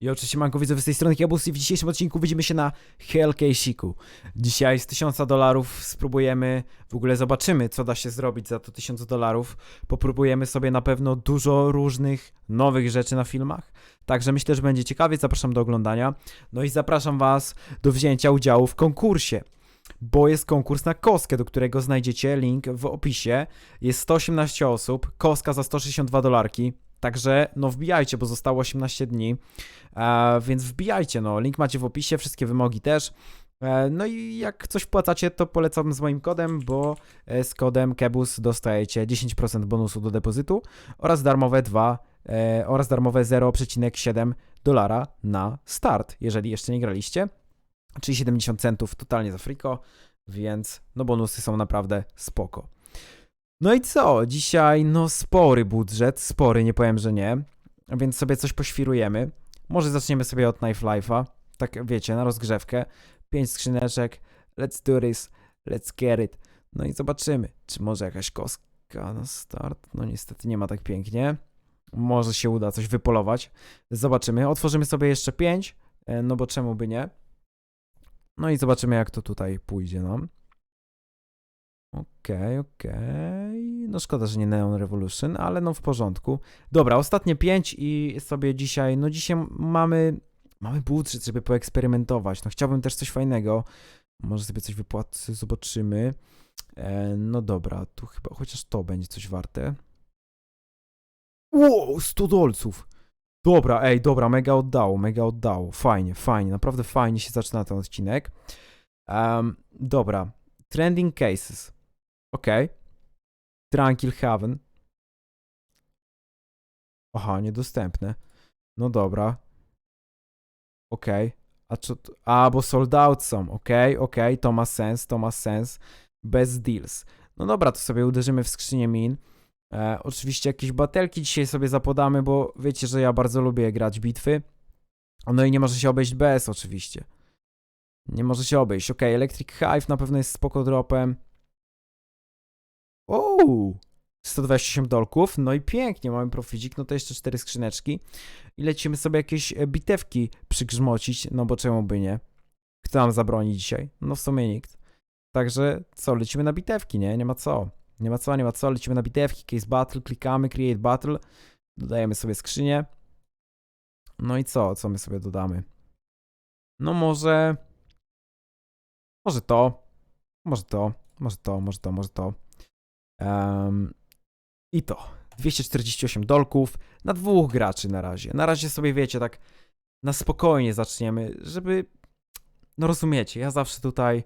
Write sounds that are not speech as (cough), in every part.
I oczywiście manko widzowie z tej strony Kiabus i w dzisiejszym odcinku widzimy się na Hellcaseiku. Dzisiaj z 1000 dolarów spróbujemy, w ogóle zobaczymy co da się zrobić za to 1000 dolarów. Popróbujemy sobie na pewno dużo różnych nowych rzeczy na filmach. Także myślę, że będzie ciekawie, zapraszam do oglądania. No i zapraszam was do wzięcia udziału w konkursie. Bo jest konkurs na kostkę, do którego znajdziecie link w opisie. Jest 118 osób, kostka za 162 dolarki. Także no wbijajcie, bo zostało 18 dni. E, więc wbijajcie, no. Link macie w opisie, wszystkie wymogi też. E, no i jak coś wpłacacie, to polecam z moim kodem, bo e, z kodem KEBUS dostajecie 10% bonusu do depozytu oraz darmowe 2 e, oraz darmowe 0,7 dolara na start, jeżeli jeszcze nie graliście. Czyli 70 centów totalnie za friko, więc no bonusy są naprawdę spoko. No i co? Dzisiaj no spory budżet, spory, nie powiem, że nie. Więc sobie coś poświrujemy. Może zaczniemy sobie od Knife Life'a. Tak wiecie, na rozgrzewkę. Pięć skrzyneczek. Let's do this. Let's get it. No i zobaczymy, czy może jakaś kostka na start. No niestety nie ma tak pięknie. Może się uda coś wypolować. Zobaczymy. Otworzymy sobie jeszcze pięć. e, No bo czemu by nie? No i zobaczymy, jak to tutaj pójdzie nam. Okej, okej. No szkoda, że nie Neon Revolution, ale no w porządku. Dobra, ostatnie pięć i sobie dzisiaj, no dzisiaj mamy, mamy budżet, żeby poeksperymentować. No chciałbym też coś fajnego. Może sobie coś wypłacę, zobaczymy. E, no dobra, tu chyba chociaż to będzie coś warte. Wow, 100 dolców. Dobra, ej, dobra, mega oddało, mega oddało. Fajnie, fajnie, naprawdę fajnie się zaczyna ten odcinek. Em, dobra, trending cases. Okej. Tranquil Haven. Aha, niedostępne. No dobra. Okej. A co to? A, bo sold out są. Okej, okej, to ma sens, to ma sens. Bez deals. No dobra, to sobie uderzymy w skrzynię min. E, oczywiście jakieś batelki dzisiaj sobie zapodamy, bo wiecie, że ja bardzo lubię grać bitwy. No i nie może się obejść bez oczywiście. Nie może się obejść. Okej, Electric Hive na pewno jest spoko dropem. Uuu, 128 dolków, no i pięknie, mamy proficik, no to jeszcze cztery skrzyneczki i lecimy sobie jakieś e, bitewki przygrzmocić, no bo czemu by nie? Kto nam zabroni dzisiaj? No w sumie nikt. Także co, lecimy na bitewki, nie? Nie ma co. Nie ma co, nie ma co, lecimy na bitewki, case battle, klikamy, create battle, dodajemy sobie skrzynię. No i co, co my sobie dodamy? No może... Może to, może to, może to, może to, może to. Em, I to. 248 dolków na dwóch graczy na razie. Na razie sobie wiecie, tak na spokojnie zaczniemy, żeby. No rozumiecie, ja zawsze tutaj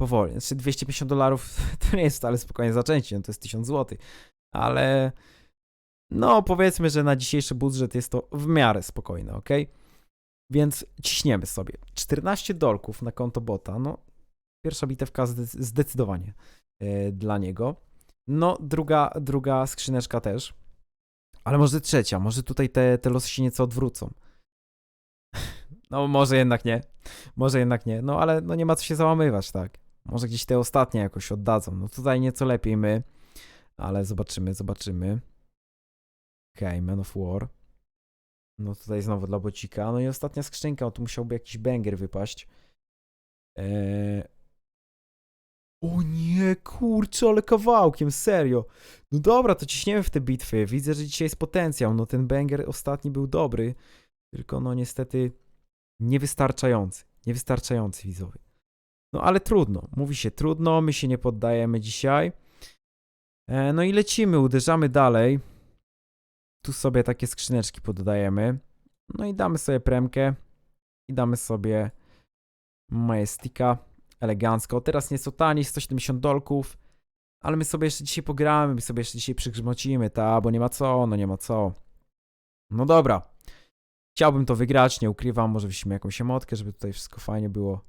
powoli. Znaczy 250 dolarów (laughs) to nie jest wcale spokojnie zaczęcie, no to jest 1000 zł. Ale no powiedzmy, że na dzisiejszy budżet jest to w miarę spokojne, ok? Więc ciśniemy sobie. 14 dolków na konto bota, no pierwsza bitewka zde- zdecydowanie e, dla niego. No, druga, druga skrzyneczka też. Ale może trzecia, może tutaj te, te losy się nieco odwrócą. No, może jednak nie. Może jednak nie. No, ale no nie ma co się załamywać, tak. Może gdzieś te ostatnie jakoś oddadzą. No tutaj nieco lepiej my, ale zobaczymy, zobaczymy. Okej, okay, Man of War. No tutaj znowu dla bocika. No i ostatnia skrzynka, no tu musiałby jakiś banger wypaść. Eee, o nie, kurczę, ale kawałkiem, serio. No dobra, to ciśniemy w te bitwy. Widzę, że dzisiaj jest potencjał. No ten banger ostatni był dobry, tylko no niestety niewystarczający. Niewystarczający widzowie. No ale trudno, mówi się trudno, my się nie poddajemy dzisiaj. E, no i lecimy, uderzamy dalej. Tu sobie takie skrzyneczki poddajemy. No i damy sobie premkę. I damy sobie Majestika elegancko. Teraz nieco taniej, 170 dolków, ale my sobie jeszcze dzisiaj pogramy, my sobie jeszcze dzisiaj przygrzmocimy, ta, bo nie ma co, no nie ma co. No dobra. Chciałbym to wygrać, nie ukrywam, może weźmy jakąś emotkę, żeby tutaj wszystko fajnie było.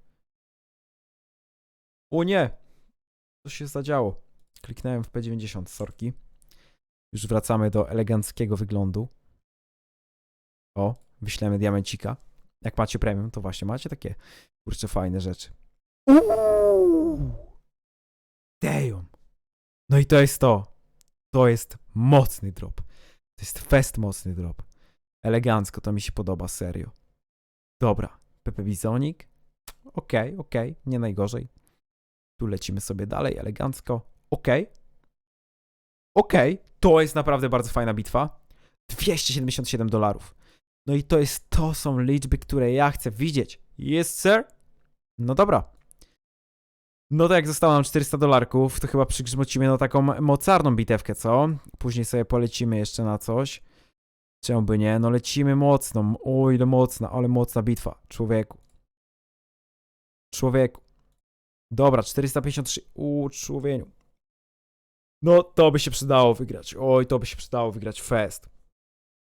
O nie! Co się zadziało? Kliknąłem w P90, sorki. Już wracamy do eleganckiego wyglądu. O, wyślemy diamencika. Jak macie premium, to właśnie macie takie, kurczę, fajne rzeczy. Uuu. Damn. No i to jest to. To jest mocny drop. To jest fest mocny drop. Elegancko, to mi się podoba, serio. Dobra, Pepe Bizonik. Okej, okej, nie najgorzej. Tu lecimy sobie dalej, elegancko. Okej. Okej, to jest naprawdę bardzo fajna bitwa. 277 dolarów. No i to jest, to są liczby, które ja chcę widzieć. Yes, sir? No dobra. No to jak zostało nam 400 dolarków, to chyba przygrzmocimy na taką mocarną bitewkę, co? Później sobie polecimy jeszcze na coś. Czemu by nie? No lecimy mocno. O, ile mocna, ale mocna bitwa. Człowieku. Człowieku. Dobra, 453. U, człowieniu. No, to by się przydało wygrać. Oj, to by się przydało wygrać fest.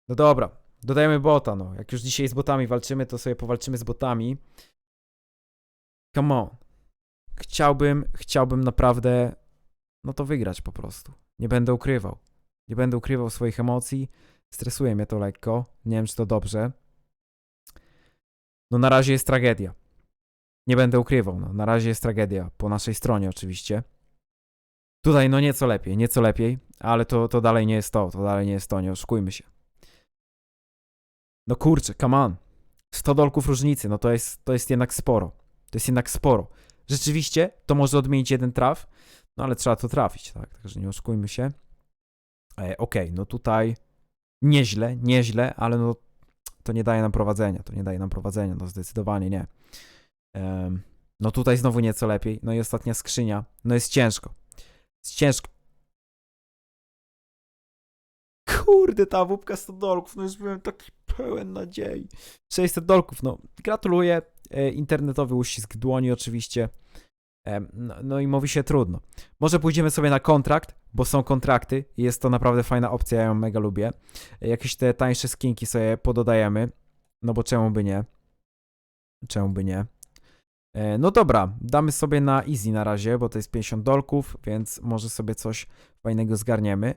No dobra, dodajemy bota, no. Jak już dzisiaj z botami walczymy, to sobie powalczymy z botami. Come on. Chciałbym, chciałbym naprawdę, no to wygrać po prostu. Nie będę ukrywał. Nie będę ukrywał swoich emocji. Stresuje mnie to lekko. Nie wiem, czy to dobrze. No na razie jest tragedia. Nie będę ukrywał, no. Na razie jest tragedia. Po naszej stronie oczywiście. Tutaj no nieco lepiej, nieco lepiej, ale to, to dalej nie jest to, to dalej nie jest to, nie oszukujmy się. No kurczę, come on. 100 dolków różnicy, no to jest, to jest jednak sporo. To jest jednak sporo. Rzeczywiście, to może odmienić jeden traf, no ale trzeba to trafić, tak? Także nie oszukujmy się. E, Okej, no tutaj nieźle, nieźle, ale no to nie daje nam prowadzenia, to nie daje nam prowadzenia, no zdecydowanie nie. No tutaj znowu nieco lepiej, no i ostatnia skrzynia, no jest ciężko. Jest ciężko. Kurde, ta wupka 100 dolków, no już byłem taki pełen nadziei. 600 dolków, no gratuluję. E, internetowy uścisk dłoni oczywiście. No, no i mówi się trudno. Może pójdziemy sobie na kontrakt, bo są kontrakty i jest to naprawdę fajna opcja, ja ją mega lubię. Jakieś te tańsze skinki sobie pododajemy, no bo czemu by nie? Czemu by nie? E, No dobra, damy sobie na easy na razie, bo to jest 50 dolków, więc może sobie coś fajnego zgarniemy.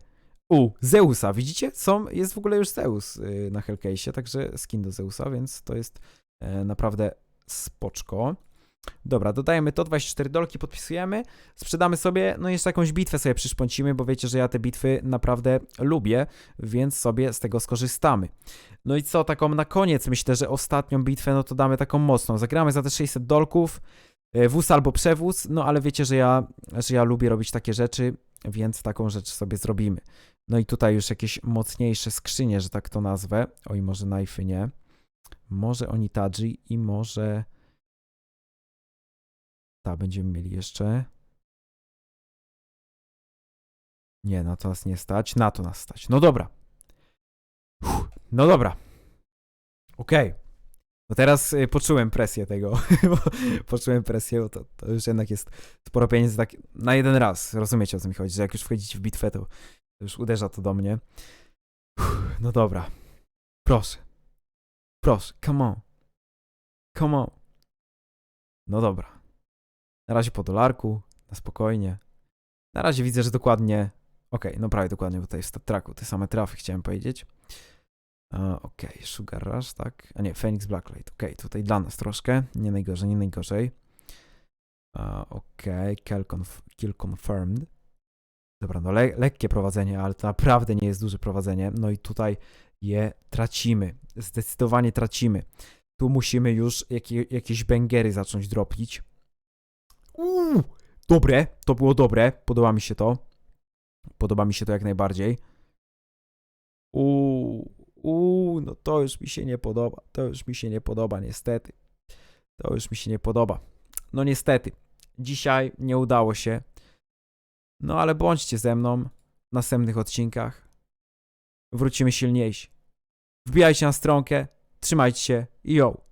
U, Zeusa, widzicie? Są, jest w ogóle już Zeus y, na Hellcase'ie, także skin do Zeusa, więc to jest e, naprawdę spoczko. Dobra, dodajemy to, 24 dolki, podpisujemy, sprzedamy sobie, no i jeszcze jakąś bitwę sobie przyszpącimy, bo wiecie, że ja te bitwy naprawdę lubię, więc sobie z tego skorzystamy. No i co, taką na koniec, myślę, że ostatnią bitwę, no to damy taką mocną. Zagramy za te 600 dolków, e, wóz albo przewóz, no ale wiecie, że ja, że ja lubię robić takie rzeczy, więc taką rzecz sobie zrobimy. No i tutaj już jakieś mocniejsze skrzynie, że tak to nazwę. Oj, może knifey nie. Może Onitaji i może... Ta, będziemy mieli jeszcze. Nie, na to nas nie stać. Na to nas stać. No dobra. Uff, no dobra. Okej. No teraz y, poczułem presję tego. (laughs) poczułem presję, bo to, to już jednak jest sporo pieniędzy tak na jeden raz. Rozumiecie o co mi chodzi, że jak już wchodzicie w bitwę, to już uderza to do mnie. Uff, no dobra. Proszę. Proszę, come on. Come on. No dobra. Na razie po dolarku, na spokojnie. Na razie widzę, że dokładnie. Okej, no prawie dokładnie, bo tutaj w stat tracku te same trafy chciałem powiedzieć. Okej, Sugar Rush, tak? A nie, Phoenix Blacklight. Okej, tutaj dla nas troszkę. Nie najgorzej, nie najgorzej. Okej, kill, conf- kill confirmed. Dobra, no le- lekkie prowadzenie, ale to naprawdę nie jest duże prowadzenie. No i tutaj je tracimy. Zdecydowanie tracimy. Tu musimy już jakie, jakieś bęgery zacząć dropić. Uuu, dobre, to było dobre. Podoba mi się to. Podoba mi się to jak najbardziej. Uuu, uuu, no to już mi się nie podoba. To już mi się nie podoba, niestety. To już mi się nie podoba. No niestety. Dzisiaj nie udało się. No ale bądźcie ze mną w następnych odcinkach. Wrócimy silniejsi. Wbijajcie na stronkę, trzymajcie się i yo!